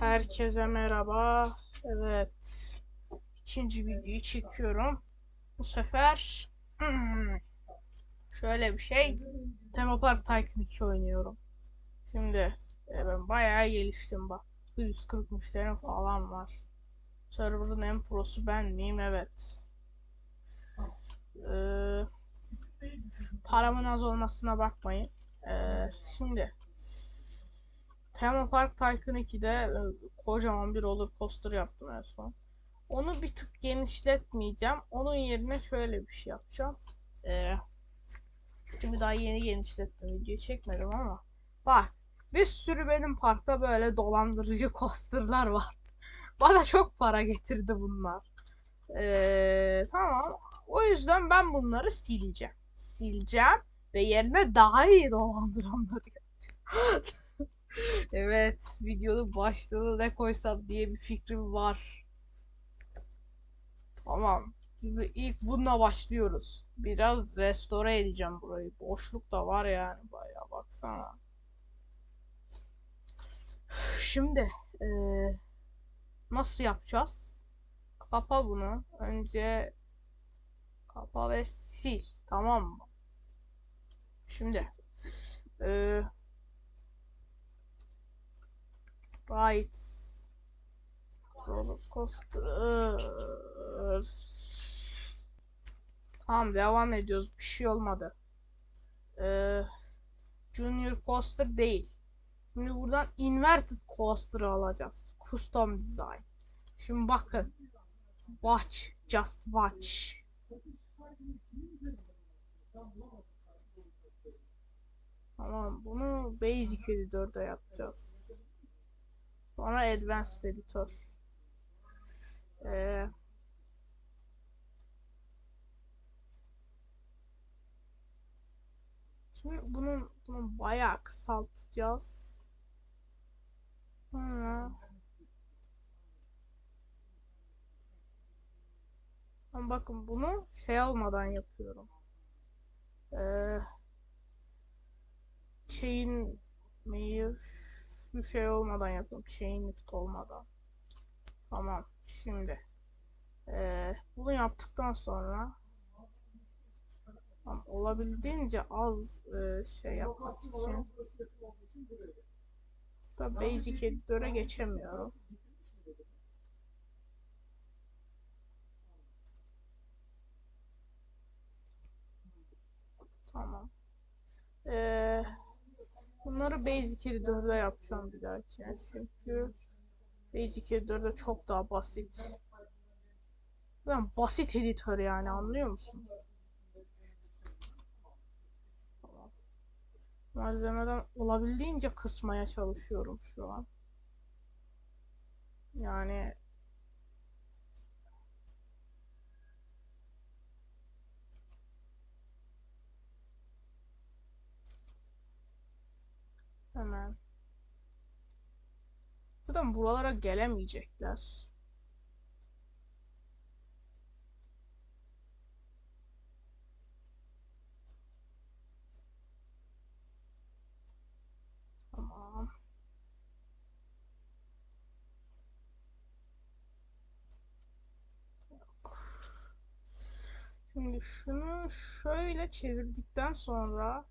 Herkese merhaba. Evet. İkinci videoyu çekiyorum. Bu sefer şöyle bir şey. Tema Park Tycoon 2 oynuyorum. Şimdi e, ben bayağı geliştim bak. 140 müşterim falan var. Server'ın en prosu ben miyim? Evet. Ee, paramın az olmasına bakmayın. Ee, şimdi Tema Park Tycoon 2'de e, kocaman bir roller coaster yaptım en son. Onu bir tık genişletmeyeceğim. Onun yerine şöyle bir şey yapacağım. Ee, şimdi daha yeni genişlettim. Videoyu çekmedim ama. Bak. Bir sürü benim parkta böyle dolandırıcı coasterlar var. Bana çok para getirdi bunlar. Ee, tamam. O yüzden ben bunları sileceğim. Sileceğim ve yerine daha iyi dolandıranları. evet, videonun başlığını ne koysam diye bir fikrim var. Tamam. Şimdi ilk bununla başlıyoruz. Biraz restore edeceğim burayı. Boşluk da var yani bayağı baksana. Şimdi eee, nasıl yapacağız? Kapa bunu. Önce kapa ve sil. Tamam mı? Şimdi eee right roller coaster Tamam devam ediyoruz. Bir şey olmadı. Eee Junior coaster değil. Şimdi buradan inverted coaster'ı alacağız. Custom design. Şimdi bakın. Watch. Just watch. Tamam bunu Basic Editor'da yapacağız. Sonra Advanced Editor. Ee, Şimdi bunun, bunu bayağı kısaltacağız. Sonra Ama bakın bunu şey olmadan yapıyorum. Ee, chain mail şu şey olmadan yapıyorum. Chain lift olmadan. Tamam. Şimdi ee, bunu yaptıktan sonra Tamam, olabildiğince az e, şey yapmak için da Basic Editor'a geçemiyorum. Tamam. Ee, bunları Basic Editor'da yapacağım bir dahaki. Çünkü Basic Editor'da çok daha basit. Ben basit editör yani anlıyor musun? Malzemeden olabildiğince kısmaya çalışıyorum şu an. Yani hemen Zaten buralara gelemeyecekler. Tamam. Şimdi şunu şöyle çevirdikten sonra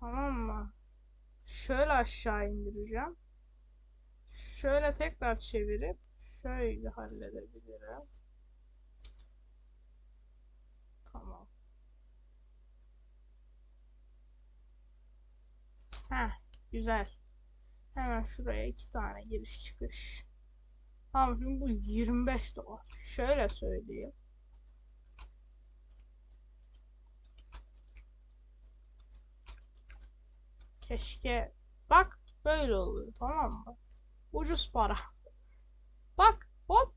tamam mı? Şöyle aşağı indireceğim. Şöyle tekrar çevirip şöyle halledebilirim. Tamam. Heh, güzel. Hemen şuraya iki tane giriş çıkış. Tamam bu 25 dolar. Şöyle söyleyeyim. Keşke bak böyle oluyor tamam mı? Ucuz para. Bak hop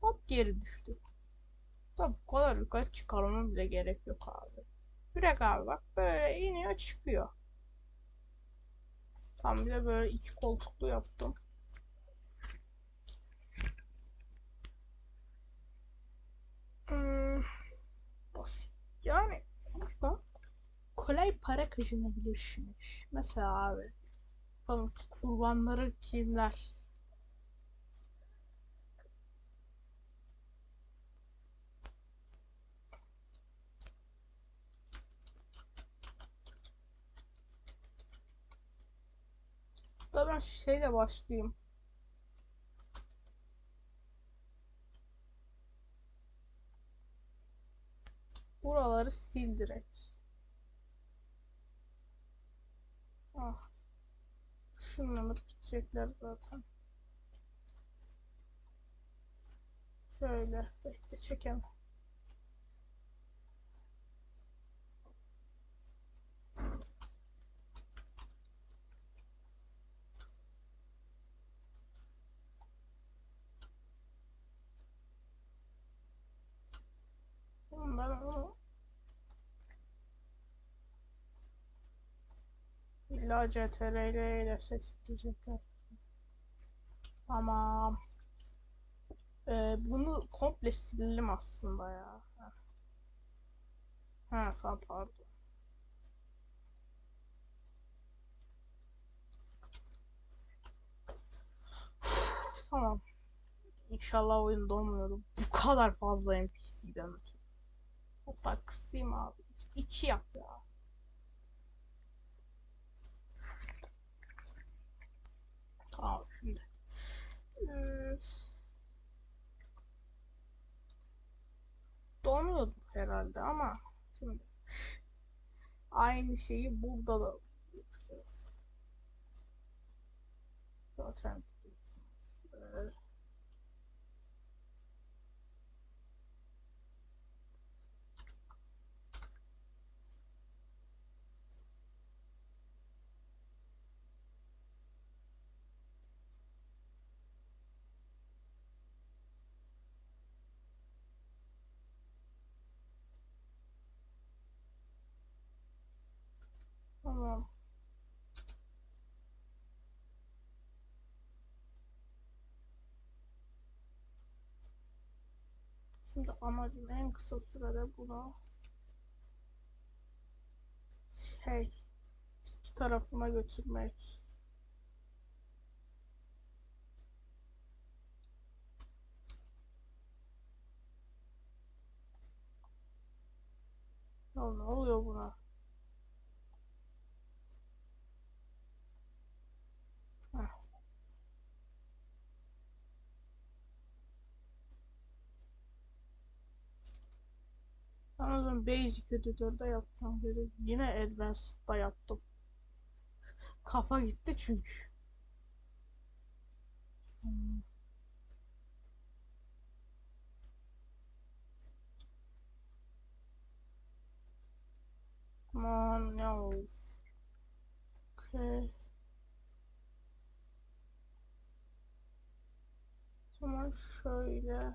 hop geri düştü. Tabi bu kadar yukarı çıkarmama bile gerek yok abi. Direkt abi bak böyle iniyor çıkıyor. Tam bir de böyle iki koltuklu yaptım. Hmm, basit. Yani kolay para kazanabilirsiniz. Mesela abi Bakalım kurbanları kimler? Da ben şeyle başlayayım. Buraları sil direkt. Şunlanıp gidecekler zaten. Şöyle bekle çekemem. Oğlum Ben onu İlla CTRL ile ses diyecekler. Tamam. Ee, bunu komple sildim aslında ya. Ha, ha pardon. Tamam. İnşallah oyun donmuyordu. Bu kadar fazla NPC'den ötürü. Hatta kısayım abi. İki yap ya. Tamam şimdi. Ee, donuyordur herhalde ama şimdi aynı şeyi burada da yapacağız. Zaten ee, tamam. Şimdi amacım en kısa sürede bunu şey eski tarafıma götürmek. Ya ne oluyor buna? Heh. Anladım. Basic Editor'da yapacağım dedi. Yine Advanced'da yaptım. Kafa gitti çünkü. Hmm. Aman ne olur. Okay. Tamam şöyle.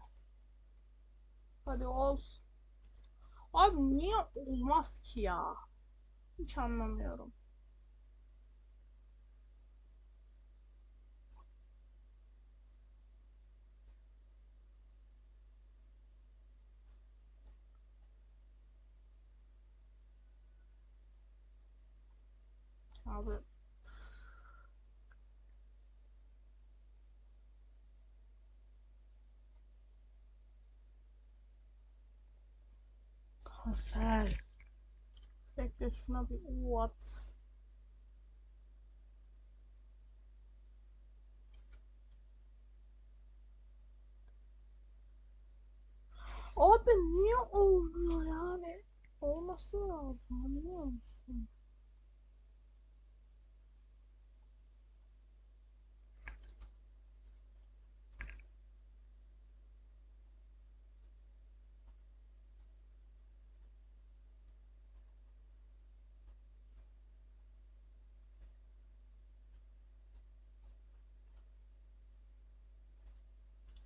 Hadi ol. Abi niye olmaz ki ya? Hiç anlamıyorum. Abi kanser. Bekle şuna bir U at. Abi niye olmuyor yani? Olması lazım anlıyor musun?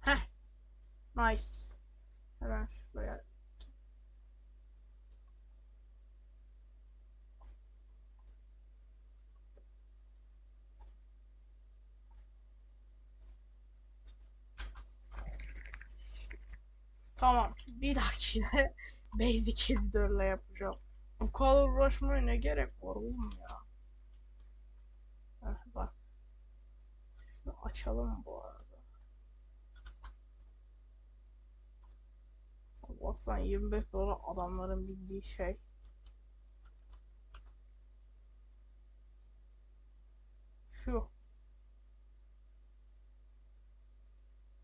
Heh. Nice. Hemen şuraya. Tamam. Bir dahakine Basic Editor'la yapacağım. Bu kadar uğraşmaya ne gerek var oğlum ya? Heh, bak. açalım bu arada. Baksana 25 dolar adamların bildiği şey. Şu.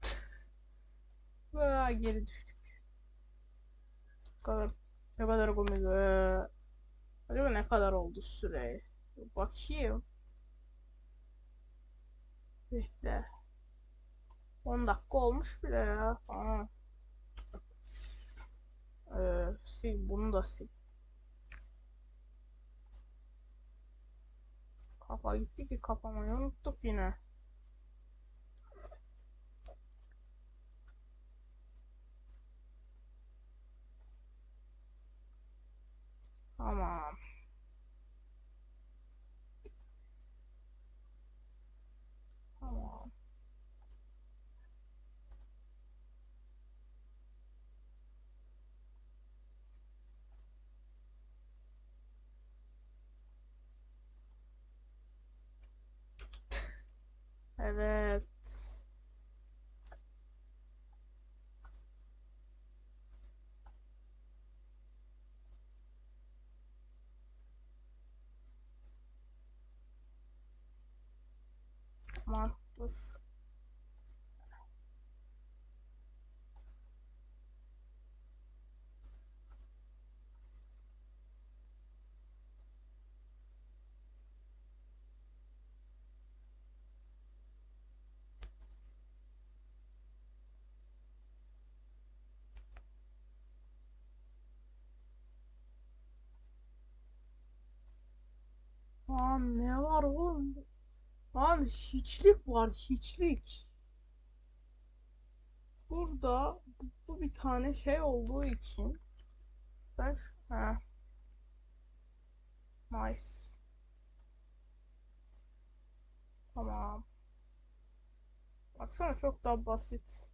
Vaa geri düştük. Ne kadar ne. Ee, Acaba ne kadar oldu süre? Bakayım. Bekle. 10 dakika olmuş bile ya. Aa. Ee, sil bunu da sil. Kafa gitti ki kapamayı unuttuk yine. Tamam. Tamam. Evet. Aman Lan ne var oğlum? Lan hiçlik var hiçlik. Burada bu, bir tane şey olduğu için ben ha. Nice. Tamam. Baksana çok daha basit.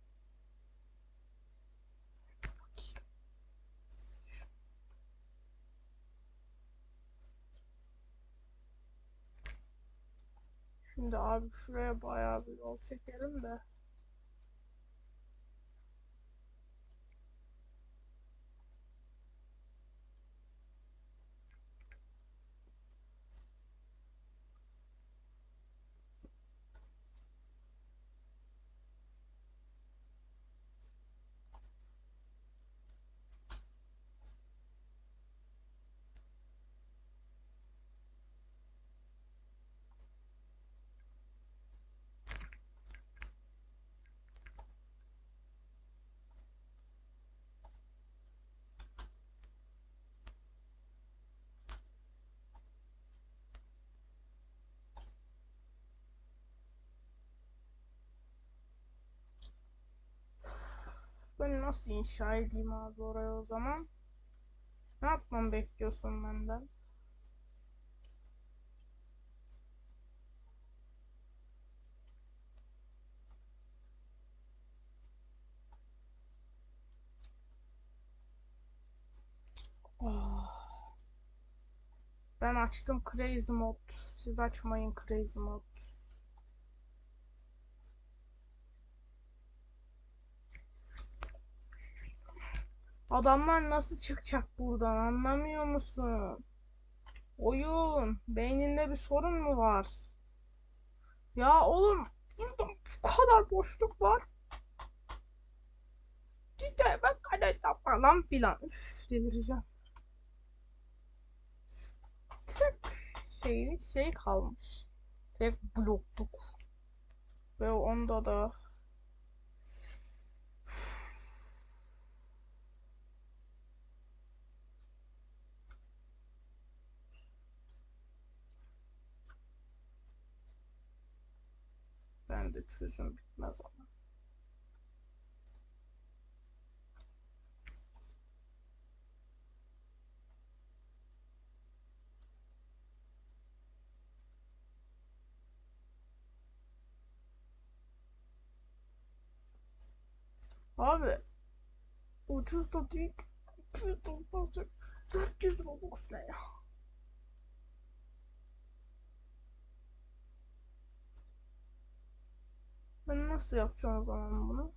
Şimdi abi şuraya bayağı bir yol çekelim de. Ben nasıl inşa edeyim abi oraya o zaman? Ne yapmamı bekliyorsun benden? Oh. Ben açtım Crazy Mod. Siz açmayın Crazy Mod. Adamlar nasıl çıkacak buradan anlamıyor musun? Oyun, beyninde bir sorun mu var? Ya oğlum, burada bu kadar boşluk var. Cidden ben kaleden falan filan. Üf, delireceğim. Tek şey, şey kalmış. Tek blokluk. Ve onda da ben de çözüm bitmez ama. Abi ucuz da değil. 200 dolar 400 Robux ne ya? Ben nasıl yapacağım o zaman bunu?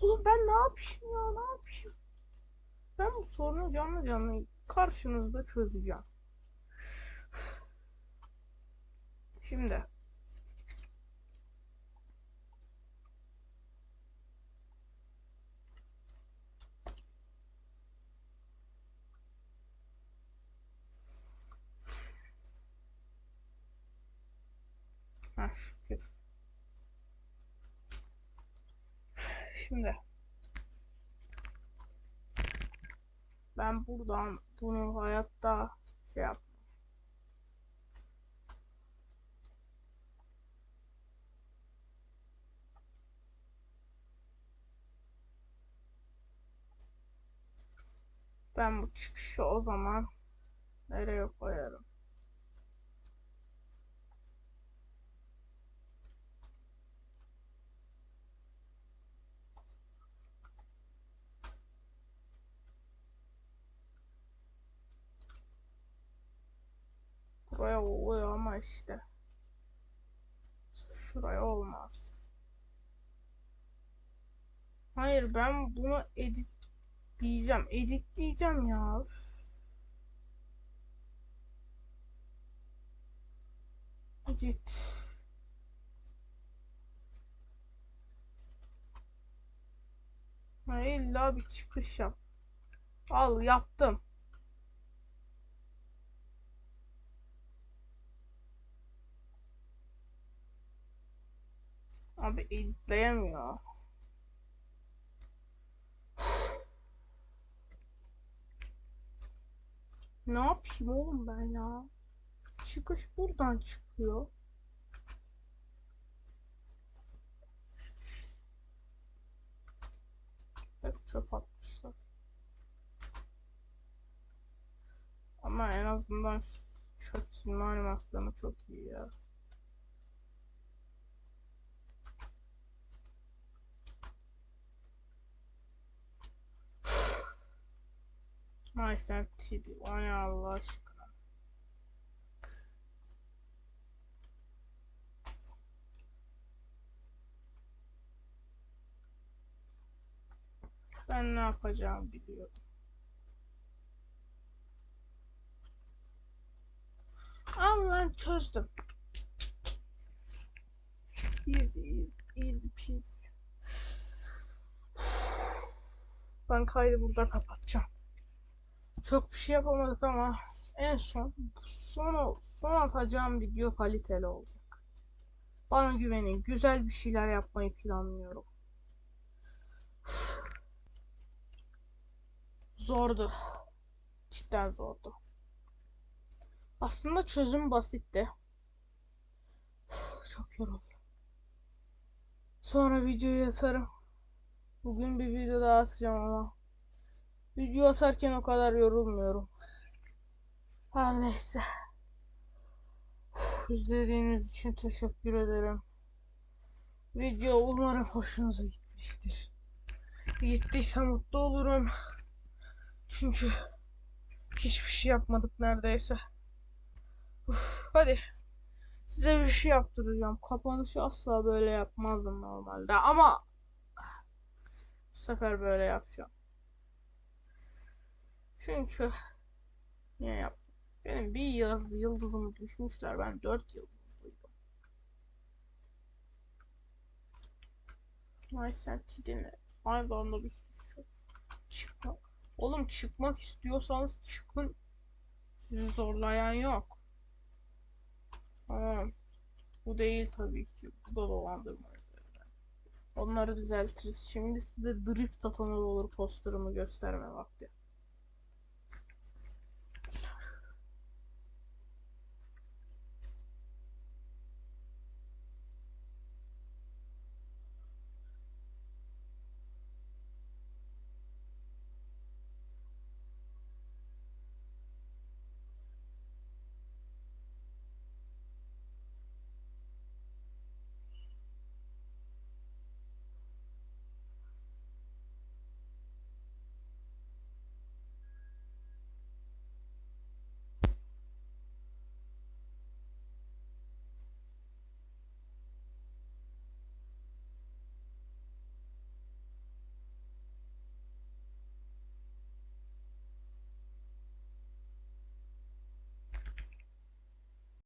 Oğlum ben ne yapayım ya ne yapayım? Ben bu sorunu canlı canlı karşınızda çözeceğim. Şimdi Şükür. Şimdi ben buradan bunu hayatta şey yap. Ben bu çıkışı o zaman nereye koyarım? Oluyor ama işte. Şuraya olmaz. Hayır ben bunu edit diyeceğim. Edit diyeceğim ya. Edit. Ha, illa bir çıkış yap. Al yaptım. Abi editleyemiyor. Ne yapayım oğlum ben ya? Çıkış buradan çıkıyor. Hep çöp atmışlar. Ama en azından çöp silme animasyonu çok iyi ya. Ay sen Tidi. Ne Allah aşkına. Ben ne yapacağımı biliyorum. Al lan çözdüm. Easy, easy, easy peasy. Ben kaydı burada kapatacağım. Çok bir şey yapamadık ama en son son, son atacağım video kaliteli olacak. Bana güvenin. Güzel bir şeyler yapmayı planlıyorum. Zordu. Cidden zordu. Aslında çözüm basitti. Çok yoruldum. Sonra videoyu atarım. Bugün bir video daha atacağım ama video atarken o kadar yorulmuyorum. Her neyse. İzlediğiniz için teşekkür ederim. Video umarım hoşunuza gitmiştir. Gittiyse mutlu olurum. Çünkü hiçbir şey yapmadık neredeyse. Uf, hadi. Size bir şey yaptıracağım. Kapanışı asla böyle yapmazdım normalde ama bu sefer böyle yapacağım. Çünkü niye yaptım? Benim bir yıldız, yıldızımı düşmüşler. Ben dört yıldızlıydım. Sen tidine. Aynı anda bir sürü şey. Çıkmak. Oğlum çıkmak istiyorsanız çıkın. Sizi zorlayan yok. Tamam. Bu değil tabii ki. Bu da dolandırma. Onları düzeltiriz. Şimdi size drift atan olur posterımı gösterme vakti.